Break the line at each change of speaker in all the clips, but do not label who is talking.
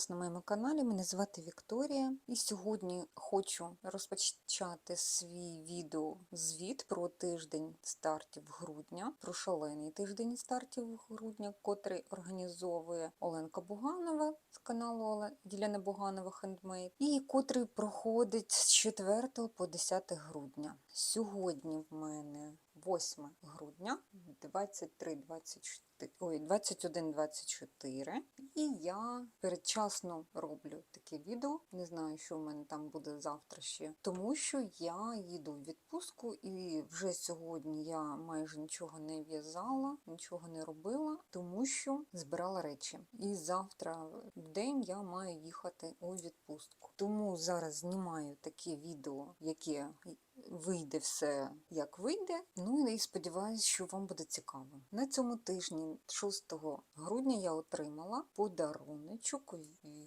вас на моєму каналі. Мене звати Вікторія, і сьогодні хочу розпочати свій відеозвіт про тиждень стартів грудня, про шалений тиждень стартів грудня, котрий організовує Оленка Буганова з каналу Діляна Буганова Хендмейд, і котрий проходить з 4 по 10 грудня. Сьогодні в мене 8 грудня, 23-24, ой, 21-24. І я передчасно роблю таке відео. Не знаю, що в мене там буде завтра ще. Тому що я їду в відпустку, і вже сьогодні я майже нічого не в'язала, нічого не робила, тому що збирала речі. І завтра в день я маю їхати у відпустку. Тому зараз знімаю таке відео, яке вийде все як вийде. Ну і сподіваюся, що вам буде цікаво. На цьому тижні, 6 грудня, я отримала подаруночок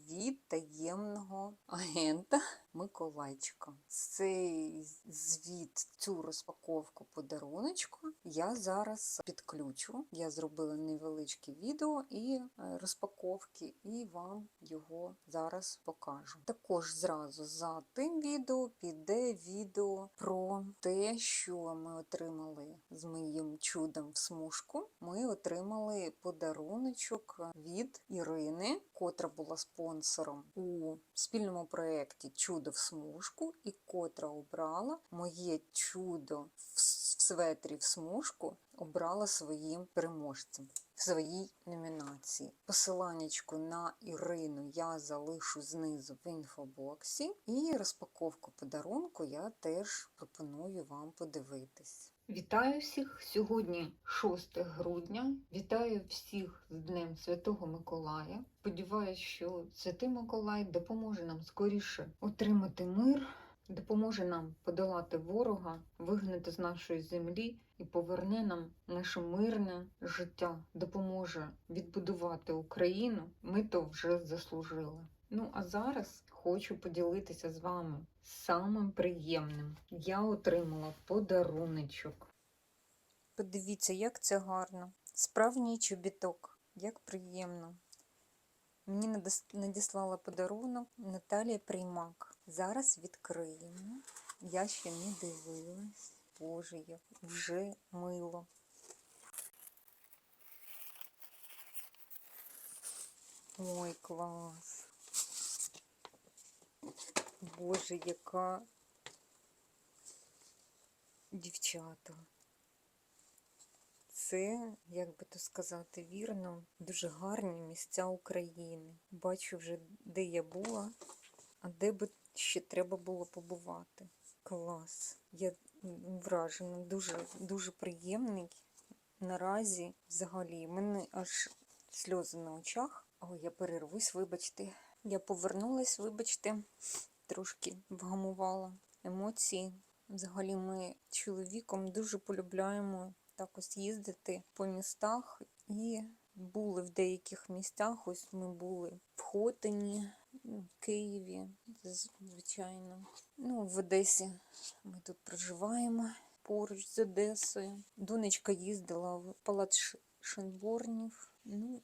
від таємного агента Миколайчика. Цей звіт, цю розпаковку подаруночку я зараз підключу. Я зробила невеличке відео і е, розпаковки, і вам його зараз покажу. Також зразу за тим відео піде відео про те, що ми отримали з моїм чудом в смужку. Ми отримали подаруночок від Ірини, котра була спонсором у спільному проєкті Чудо в смужку, і котра обрала моє чудо в светрі в смужку, обрала своїм переможцем в своїй номінації. Посиланнячку на Ірину я залишу знизу в інфобоксі, і розпаковку подарунку я теж пропоную вам подивитись. Вітаю всіх! Сьогодні 6 грудня. Вітаю всіх з Днем Святого Миколая. Сподіваюсь, що Святий Миколай допоможе нам скоріше отримати мир, допоможе нам подолати ворога, вигнати з нашої землі і поверне нам наше мирне життя, допоможе відбудувати Україну. Ми то вже заслужили. Ну а зараз хочу поділитися з вами самим приємним. Я отримала подаруночок. Подивіться, як це гарно. Справжній чобіток, як приємно. Мені надіслала подарунок Наталія Приймак. Зараз відкриємо. Я ще не дивилась. Боже, як вже мило. Ой, клас. Боже, яка дівчата. Це, як би то сказати, вірно, дуже гарні місця України. Бачу вже, де я була, а де би ще треба було побувати. Клас. Я вражена, дуже, дуже приємний. Наразі взагалі в мене аж сльози на очах. Ой, я перервусь, вибачте. Я повернулась, вибачте, трошки вгамувала емоції. Взагалі, ми чоловіком дуже полюбляємо так їздити по містах і були в деяких місцях. Ось ми були в Хотині, в Києві, звичайно. Ну, в Одесі ми тут проживаємо поруч з Одесою. Донечка їздила в палац Шенборнів. Ну,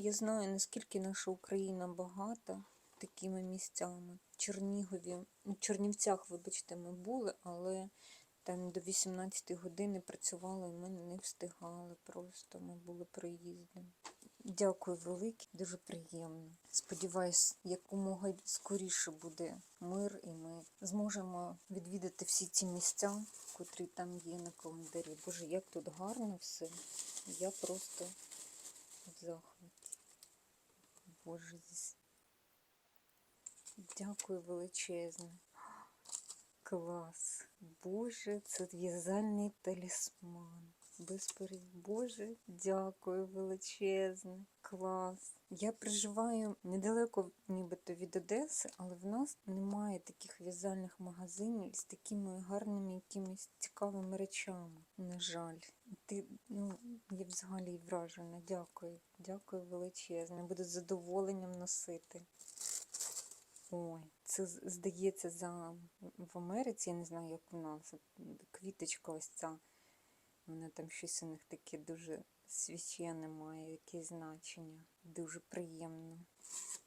я знаю, наскільки наша Україна багата такими місцями. Чернігові, у Чернівцях, вибачте, ми були, але там до 18 години працювали, і ми не встигали. Просто ми були приїздом. Дякую велике, дуже приємно. Сподіваюсь, якомога скоріше буде мир, і ми зможемо відвідати всі ці місця, котрі там є на календарі. Боже, як тут гарно все. Я просто в захваті. Зі- дякую величезне. Клас. Боже, це в'язальний талісман. Безперед, Боже, дякую величезне. Клас. Я проживаю недалеко нібито від Одеси, але в нас немає таких в'язальних магазинів з такими гарними якимись цікавими речами. На жаль. Ти, ну, я взагалі вражена. Дякую. Дякую величезне. Буду з задоволенням носити. Ой, це здається за в Америці, я не знаю, як у нас. Квіточка ось ця. Вона там щось у них таке дуже священне має якесь значення. Дуже приємно.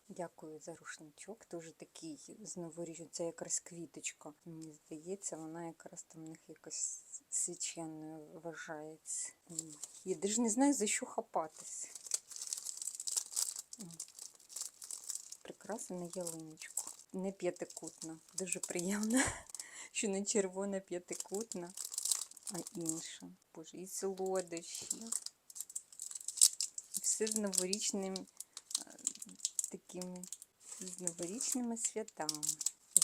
Дякую за рушничок. Дуже такий з новорічним. Це якраз квіточка. Мені здається, вона якраз там в них якось священною вважається. Я навіть не знаю, за що хапатись. М. Прикраса на ялиночку. Не п'ятикутна. Дуже приємно, що не червона п'ятикутна, а інша. Боже, і солодощі. Все з новорічним е, такими з новорічними святами.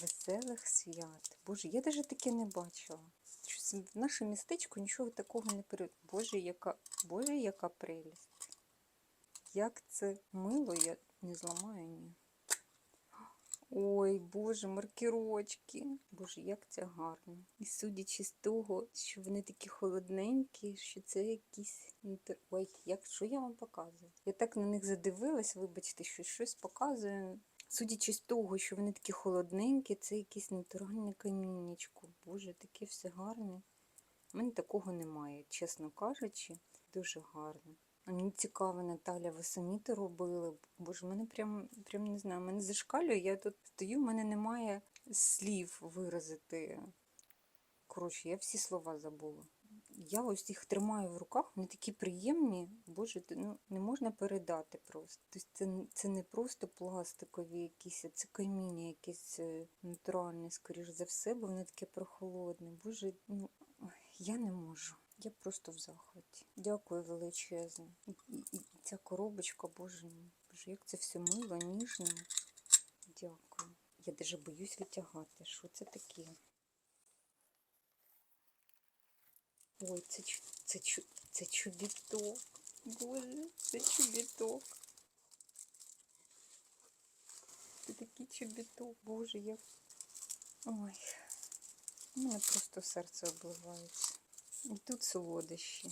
Веселих свят. Боже, я навіть таке не бачила. Щось в наше містечко нічого такого не перед. Боже, яка Боже, яка прелість. Як це мило, я не зламаю ні. Ой, Боже, маркерочки. Боже, як це гарно. І судячи з того, що вони такі холодненькі, що це якісь. Ой, як що я вам показую? Я так на них задивилась, вибачте, що щось показую. Судячи з того, що вони такі холодненькі, це якесь натуральне каміннячко. Боже, таке все гарне. У мене такого немає, чесно кажучи, дуже гарно. Мені цікаво, Наталя, ви самі то робили? Боже, мене прям, прям не знаю, мене зашкалює, я тут стою, в мене немає слів виразити. Коротше, я всі слова забула. Я ось їх тримаю в руках, вони такі приємні, боже, ну, не можна передати просто. Тобто це, це не просто пластикові якісь, а це каміння якесь е, натуральне, скоріш за все, бо воно таке прохолодне. Боже, ну я не можу. Я просто в захваті. Дякую величезне. І, і, і ця коробочка, боже мій, боже, як це все мило, ніжно. Дякую. Я даже боюсь витягати. Що це таке? Ой, це, чу- це, це чобіток. Боже, це чобіток. Це такий чобіток. Боже, як. Ой. У мене просто серце обливається. І тут солодощі.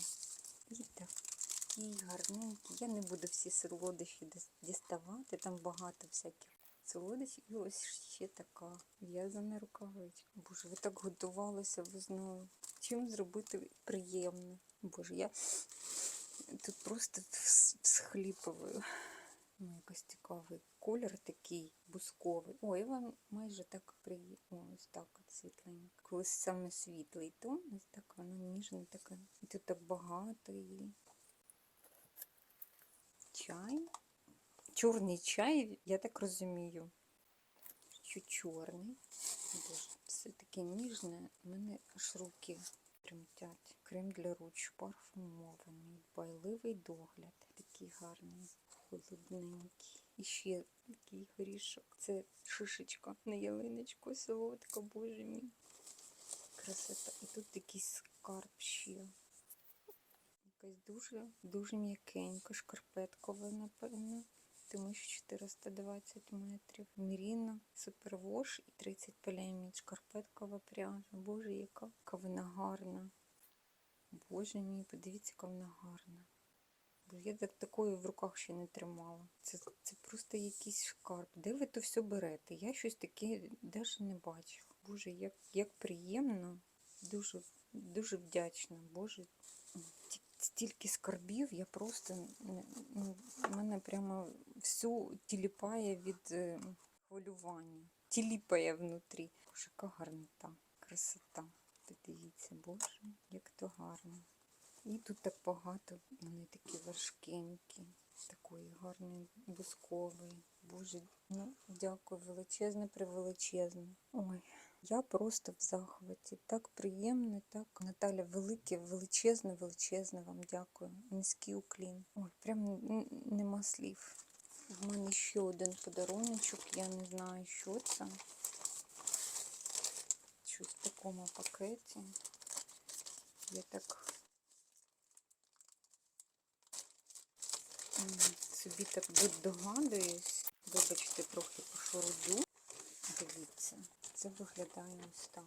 І такі гарненькі. Я не буду всі солодощі діставати, там багато всяких солодощів. І ось ще така в'язана рукавичка. Боже, ви так готувалися, ви знали. Чим зробити приємно? Боже, я тут просто вс- всхліпую. Ну, якось цікавий колір такий бусковий. Ой, вам майже так приємно. Ось так от світленько. Коли саме світлий тон, ось так воно ніжне таке. І тут так багато її. Чай. Чорний чай, я так розумію. Що чорний. Боже, все таке ніжне. У мене аж руки тремтять. Крем для руч, парфумований, байливий догляд. Такий гарний, холодненький. І ще такий горішок. Це шишечка на ялиночку солодка, боже мій. Красота. І тут якийсь скарб ще. Якась дуже, дуже м'якенька, шкарпеткова, напевно. Тому що 420 метрів. Міріна, супервош і 30 полямід. Шкарпеткова пряжа. Боже, яка вона гарна. Боже мій, подивіться, яка вона гарна. Я так такої в руках ще не тримала. Це, це просто якийсь шкарб. Де ви то все берете? Я щось таке навіть не бачила. Боже, як, як приємно. Дуже, дуже вдячна. Боже, стільки скарбів, я просто ну, мене прямо всю тіліпає від е, хвилювання. Тіліпає внутрі. Боже, яка гарнота, красота. Подивіться, Боже, як то гарно. І тут так багато, вони такі важкенькі, такої гарної, бускової. Боже, ну дякую, величезне, превеличезне. Ой, я просто в захваті. Так приємно, так. Наталя, велике, величезне, величезне вам дякую. Низький уклін. Ой, прям нема слів. В мене ще один подаруночок, я не знаю, що це. Щось в такому пакеті. Я так собі так догадуюсь. Вибачте, трохи пошурудю. Дивіться, це виглядає ось так.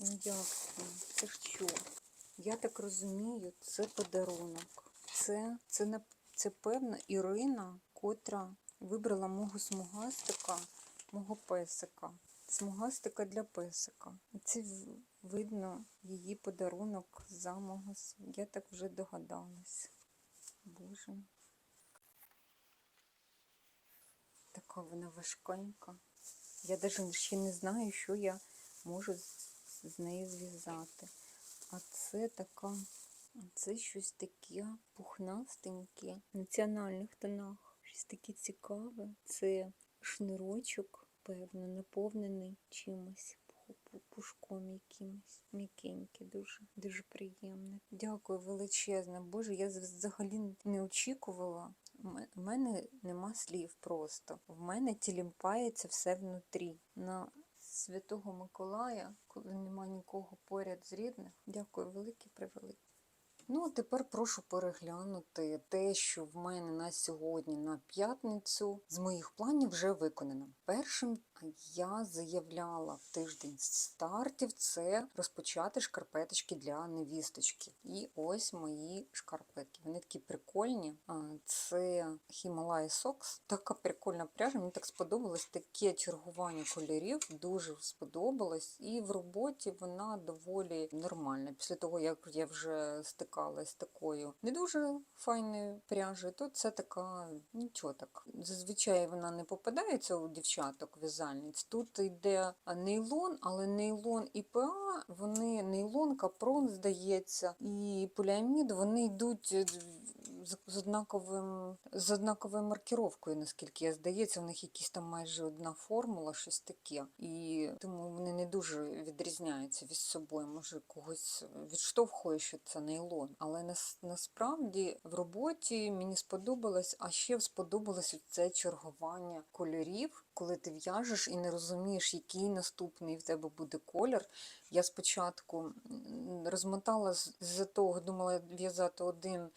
Ну як це? Це що? Я так розумію, це подарунок. Це, це, нап- це певно Ірина, котра вибрала мого смугастика, мого песика. Смугастика для песика. І Це видно її подарунок за мого Я так вже догадалась. Боже. Така вона важкенька. Я навіть ще не знаю, що я можу з, нею зв'язати. А це така, це щось таке пухнастеньке, в національних тонах. Щось таке цікаве. Це шнурочок, певно, наповнений чимось. Пу- пу- Пушком якимось. М'якеньке, дуже, дуже приємне. Дякую величезне. Боже, я взагалі не очікувала. У мене нема слів просто. В мене тілімпається все внутрі. На Святого Миколая, коли нема нікого поряд з рідних. Дякую, велике превелике. Ну, а тепер прошу переглянути те, що в мене на сьогодні, на п'ятницю, з моїх планів вже виконано. Першим я заявляла тиждень стартів це розпочати шкарпеточки для невісточки. І ось мої шкарпетки. Вони такі прикольні. Це Himalaya Socks. Така прикольна пряжа. Мені так сподобалось таке чергування кольорів. Дуже сподобалось. І в роботі вона доволі нормальна. Після того, як я вже стикалась з такою не дуже файною пряжею, то це така нічого так. Зазвичай вона не попадається у дівчаток в'язальниць. Тут йде нейлон, але нейлон і ПА, вони нейлон, капрон, здається, і поліамід, вони йдуть з, з однаковим з однаковою маркіровкою, наскільки я здається, у них якісь там майже одна формула, щось таке. І тому вони не дуже відрізняються від собою. Може, когось відштовхує, що це нейлон. Але нас, насправді в роботі мені сподобалось, а ще сподобалось це чергування кольорів, коли ти в'яжеш і не розумієш, який наступний в тебе буде колір. Я спочатку розмотала з- з-за того, думала в'язати один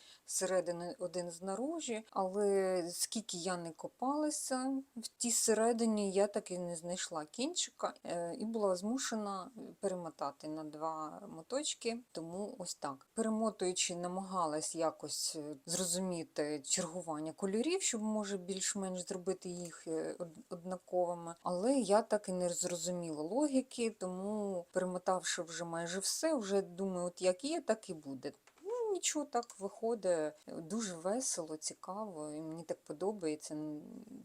зсередини, один знаружі, але скільки я не копалася в тій середині, я так і не знайшла кінчика е, і була змушена перемотати на два моточки, тому ось так. Перемотуючи, намагалась якось е, зрозуміти чергування кольорів, щоб може більш-менш зробити їх е, однаковими, але я так і не зрозуміла логіки, тому перемотавши вже майже все, вже думаю, от як є, так і буде. Ну, нічого так виходить дуже весело, цікаво, і мені так подобається.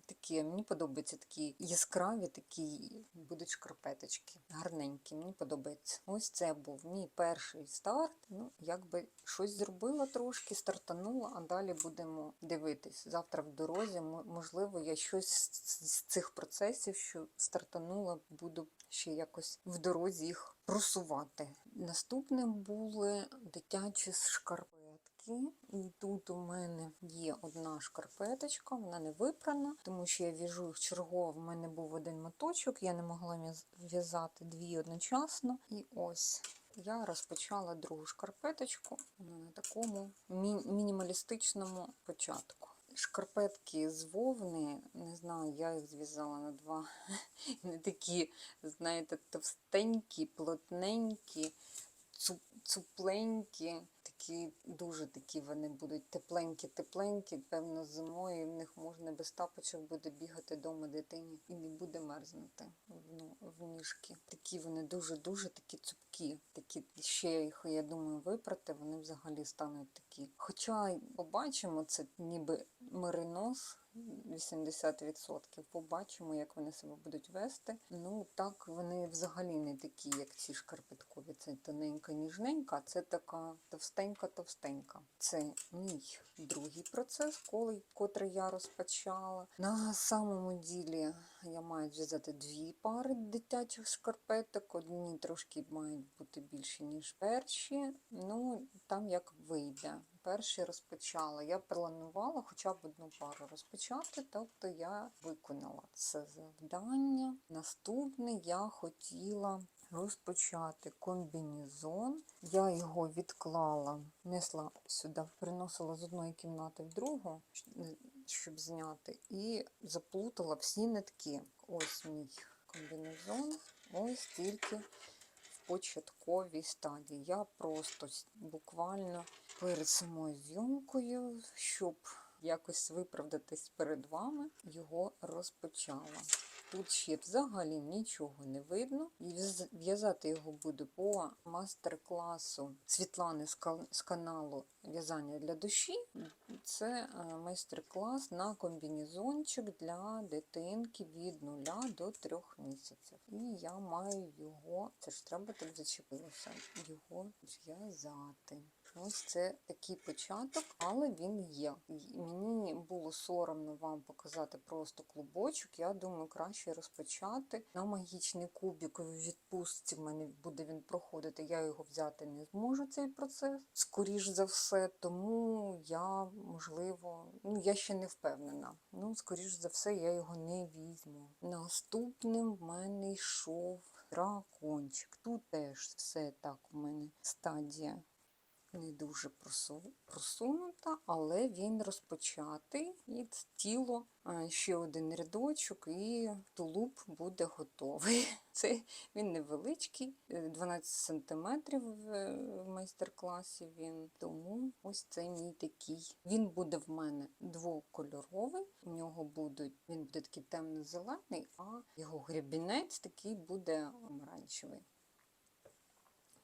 Такі, мені подобаються такі яскраві, такі будуть шкарпеточки. Гарненькі, мені подобається. Ось це був мій перший старт. Ну, якби щось зробила трошки, стартанула, а далі будемо дивитись. Завтра в дорозі, мо- можливо, я щось з цих процесів, що стартанула, буду ще якось в дорозі їх просувати. Наступним були дитячі шкарпетки. І тут у мене є одна шкарпеточка, вона не випрана, тому що я в'яжу їх чергово. В мене був один моточок, я не могла в'язати дві одночасно. І ось я розпочала другу шкарпеточку на такому мінімалістичному початку. Шкарпетки з вовни, не знаю, я їх зв'язала на два. Не такі, знаєте, товстенькі, плотненькі, цу- цупленькі, такі, дуже такі вони будуть тепленькі, тепленькі. Певно, зимою в них можна без тапочок буде бігати вдома дитині і не буде мерзнути ну, в ніжки. Такі вони дуже-дуже такі цупкі. Такі ще їх, я думаю, випрати, вони взагалі стануть такі. Хоча побачимо, це ніби меринос. 80%. Побачимо, як вони себе будуть вести. Ну так вони взагалі не такі, як ці шкарпеткові. Це тоненька, ніжненька, це така товстенька-товстенька. Це мій другий процес, коли, котрий я розпочала. На самому ділі я маю зв'язати дві пари дитячих шкарпеток. Одні трошки мають бути більші, ніж перші. Ну, там як вийде. Перші розпочала. Я планувала хоча б одну пару розпочати, тобто я виконала це завдання. Наступне я хотіла розпочати комбінезон. Я його відклала, несла сюди, приносила з одної кімнати в другу, щоб зняти, і заплутала всі нитки. Ось мій комбінезон, ось тільки початковій стадії. Я просто буквально перед самою зйомкою, щоб якось виправдатись перед вами, його розпочала. Тут ще взагалі нічого не видно. І в'язати його буду по мастер-класу Світлани з каналу В'язання для душі. Це е, майстер-клас на комбінезончик для дитинки від 0 до 3 місяців. І я маю його, це ж треба так зачепилося, його зв'язати. Ось це такий початок, але він є. Мені було соромно вам показати просто клубочок. Я думаю, краще розпочати на магічний кубик в відпустці. В мене буде він проходити. Я його взяти не зможу цей процес, скоріш за все. Тому я можливо, ну я ще не впевнена. Ну, скоріш за все, я його не візьму. Наступним в мене йшов дракончик. Тут теж все так у мене стадія не дуже просунута, але він розпочатий і тіло ще один рядочок, і тулуб буде готовий. Це він невеличкий, е, 12 см в майстер-класі він. Тому ось це мій такий. Він буде в мене двокольоровий. У нього будуть він буде такий темно-зелений, а його гребінець такий буде помаранчевий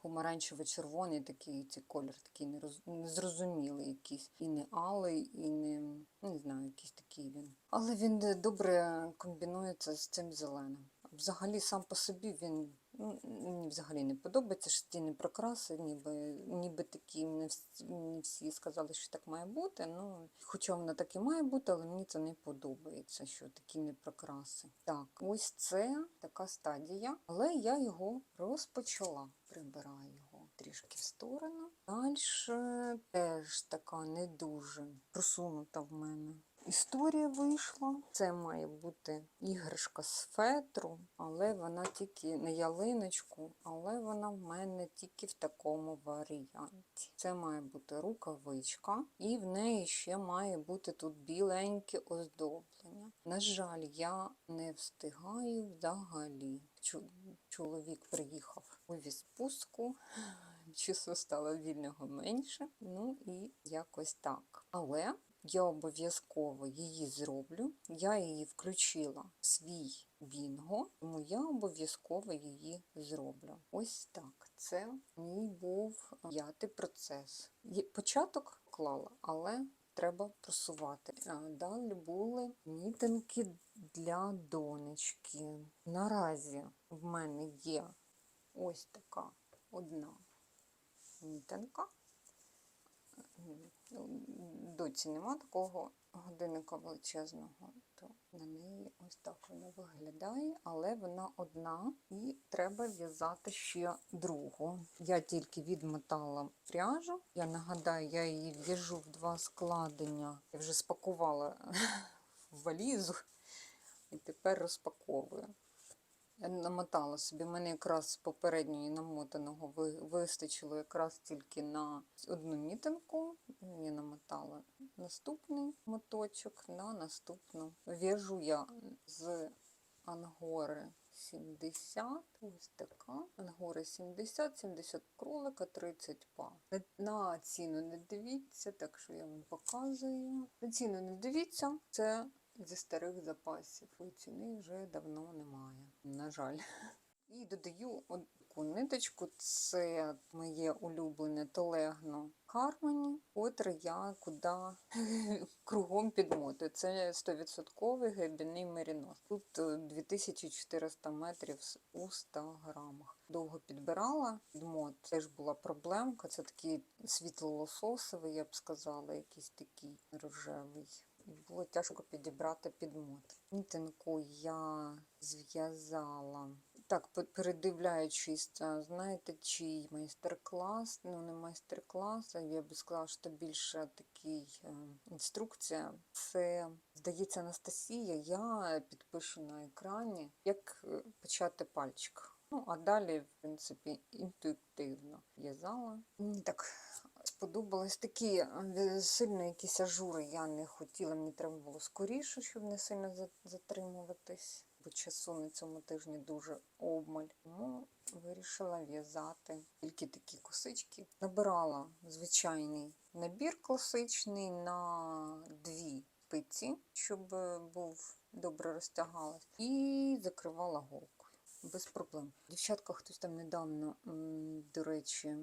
помаранчево-червоний такий цей колір, такий нероз... незрозумілий якийсь. І не алий, і не, не знаю, якийсь такий він. Але він добре комбінується з цим зеленим. Взагалі, сам по собі він мені взагалі не подобається. Шестяні прикраси, ніби, ніби такі не всі, не всі сказали, що так має бути. Ну, хоча воно так і має бути, але мені це не подобається, що такі не прикраси. Так, ось це така стадія, але я його розпочала. Прибираю його трішки в сторону. Далі теж така не дуже просунута в мене. Історія вийшла. Це має бути іграшка з фетру, але вона тільки на ялиночку, але вона в мене тільки в такому варіанті. Це має бути рукавичка, і в неї ще має бути тут біленьке оздоблення. На жаль, я не встигаю взагалі. Чоловік приїхав у відпустку, часу стало вільного менше. Ну і якось так. Але я обов'язково її зроблю. Я її включила в свій бінго, тому я обов'язково її зроблю. Ось так. Це мій був п'ятий процес. Початок клала, але треба просувати. Далі були мітинги для донечки. Наразі в мене є ось така одна мітинка. Доці нема такого годинника величезного, то на неї ось так вона виглядає, але вона одна і треба в'язати ще другу. Я тільки відмотала пряжу. Я нагадаю, я її в'яжу в два складення. Я вже спакувала в валізу і тепер розпаковую. Намотала собі, в мене якраз попередньої намотаного вистачило якраз тільки на одну мітинку. Я намотала наступний моточок на наступну. В'яжу я з ангори 70, ось така. Ангори 70, 70 кролика, 30 па. На ціну не дивіться, так що я вам показую. На ціну не дивіться, це зі старих запасів. І ціни вже давно немає. На жаль. І додаю таку ниточку, це моє улюблене телегно Хармоні, котре я куди кругом підмотую. Це 100% глибинний мерінос. Тут е, 2400 метрів з- у 100 грамах. Довго підбирала підмот, теж була проблемка. Це такий світло-лососовий, я б сказала, якийсь такий рожевий. Було тяжко підібрати підмот. Мітинку я зв'язала. Так, передивляючись, знаєте, чий майстер-клас, ну не майстер-клас, а я би сказала, що більше такий е, інструкція. Це, здається, Анастасія, я підпишу на екрані, як е, почати пальчик. Ну, а далі, в принципі, інтуїтивно в'язала. Так сподобалось такі е, сильно якісь ажури я не хотіла, мені треба було скоріше, щоб не сильно затримуватись, бо часу на цьому тижні дуже обмаль. Тому вирішила в'язати тільки такі косички. Набирала звичайний набір класичний на дві спиці, щоб е, був добре розтягалась, і закривала голкою без проблем. Дівчатка, хтось там недавно, до речі,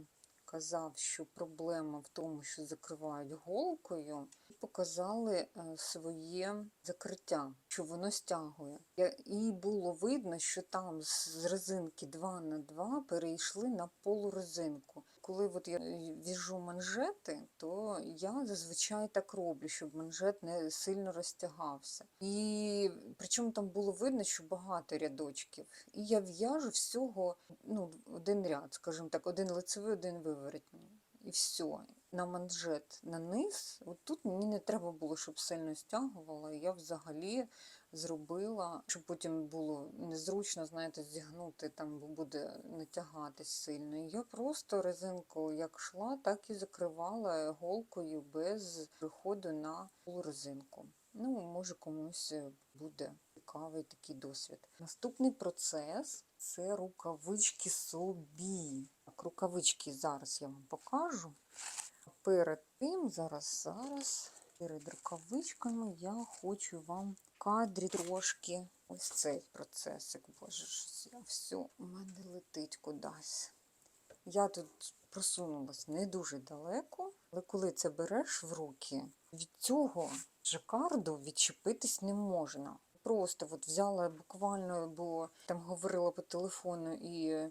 казав, що проблема в тому, що закривають голкою, показали е, своє закриття, що воно стягує. І було видно, що там з резинки 2 на 2 перейшли на полурезинку. Коли от я е, в'яжу манжети, то я зазвичай так роблю, щоб манжет не сильно розтягався. І причому там було видно, що багато рядочків. І я в'яжу всього ну, один ряд, скажімо так, один лицевий, один виворотній. І все. На манжет на низ, от тут мені не треба було, щоб сильно стягувала. Я взагалі зробила, щоб потім було незручно, знаєте, зігнути там, бо буде натягатись сильно. Я просто резинку як йшла, так і закривала голкою без приходу на полурезинку. Ну, може, комусь буде цікавий такий досвід. Наступний процес це рукавички собі. Так, рукавички зараз я вам покажу. Перед тим, зараз, зараз, перед рукавичками я хочу вам в кадрі трошки ось цей процесик. Боже, я все у мене летить кудись. Я тут просунулась не дуже далеко, але коли це береш в руки, від цього жакарду відчепитись не можна. Просто от взяла буквально, бо там говорила по телефону і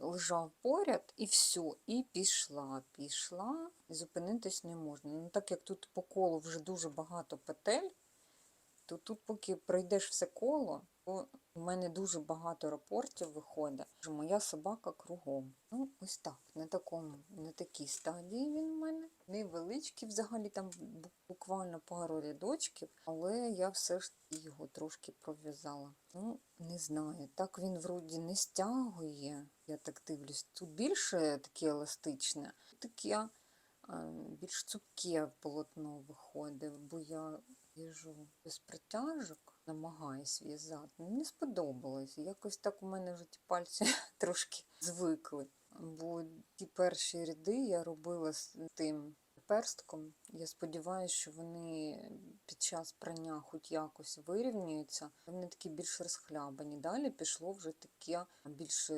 лежав поряд, і все, і пішла, пішла, зупинитись не можна. Ну так як тут по колу вже дуже багато петель, то тут, поки пройдеш все коло, у мене дуже багато рапортів виходить, що моя собака кругом. Ну, ось так, на такому, на такій стадії він у мене. Невеличкий взагалі там буквально пару рядочків, але я все ж його трошки пров'язала. Ну, не знаю, так він вроді не стягує, я так дивлюсь. Тут більше таке еластичне, таке більш цупке полотно виходить, бо я в'яжу без притяжок, намагаюсь в'язати. Ну, Не сподобалось. Якось так у мене вже ті пальці трошки звикли. Бо ті перші ряди я робила з тим перстком. Я сподіваюся, що вони під час прання хоч якось вирівнюються. Вони такі більш розхлябані. Далі пішло вже таке більш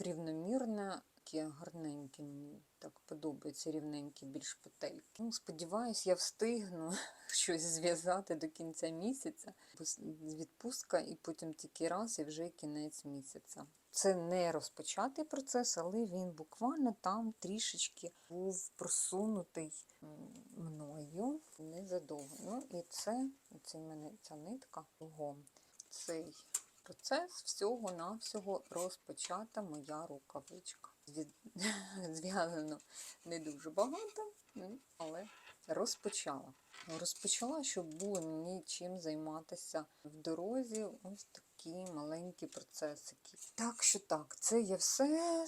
рівномірне, таке гарненьке. Мені так подобається рівненькі більш петельки. Ну, сподіваюсь, я встигну щось зв'язати до кінця місяця. Відпустка і потім тільки раз, і вже кінець місяця. Це не розпочатий процес, але він буквально там трішечки був просунутий мною незадовго. Ну і це, це мене ця нитка кругом. Цей процес всього-навсього розпочата моя рукавичка. Зв'язано не дуже багато, але розпочала. Розпочала, щоб було мені чим займатися в дорозі. Ось такі маленькі процесики. Так що так, це я все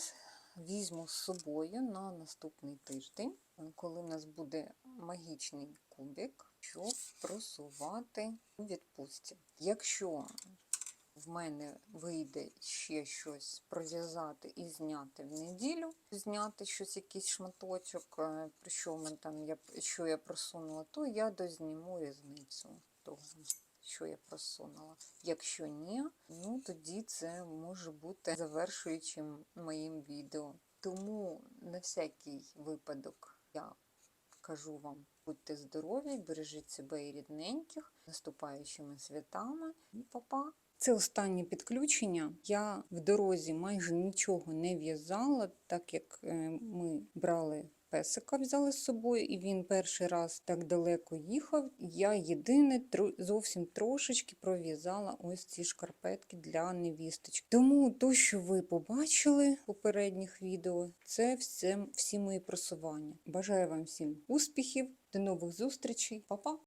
візьму з собою на наступний тиждень, коли в нас буде магічний кубик, щоб просувати у відпустці. Якщо в мене вийде ще щось пров'язати і зняти в неділю, зняти щось, якийсь шматочок, е, про що, ми там, я, що я просунула, то я дозніму різницю того, що я просунула. Якщо ні, ну тоді це може бути завершуючим моїм відео. Тому на всякий випадок я кажу вам, будьте здорові, бережіть себе і рідненьких, наступаючими святами і па-па! Це останнє підключення. Я в дорозі майже нічого не в'язала, так як е, ми брали песика, взяли з собою, і він перший раз так далеко їхав. Я єдине зовсім трошечки пров'язала ось ці шкарпетки для невісточки. Тому то, що ви побачили в попередніх відео, це все, всі мої просування. Бажаю вам всім успіхів, до нових зустрічей, Па-па!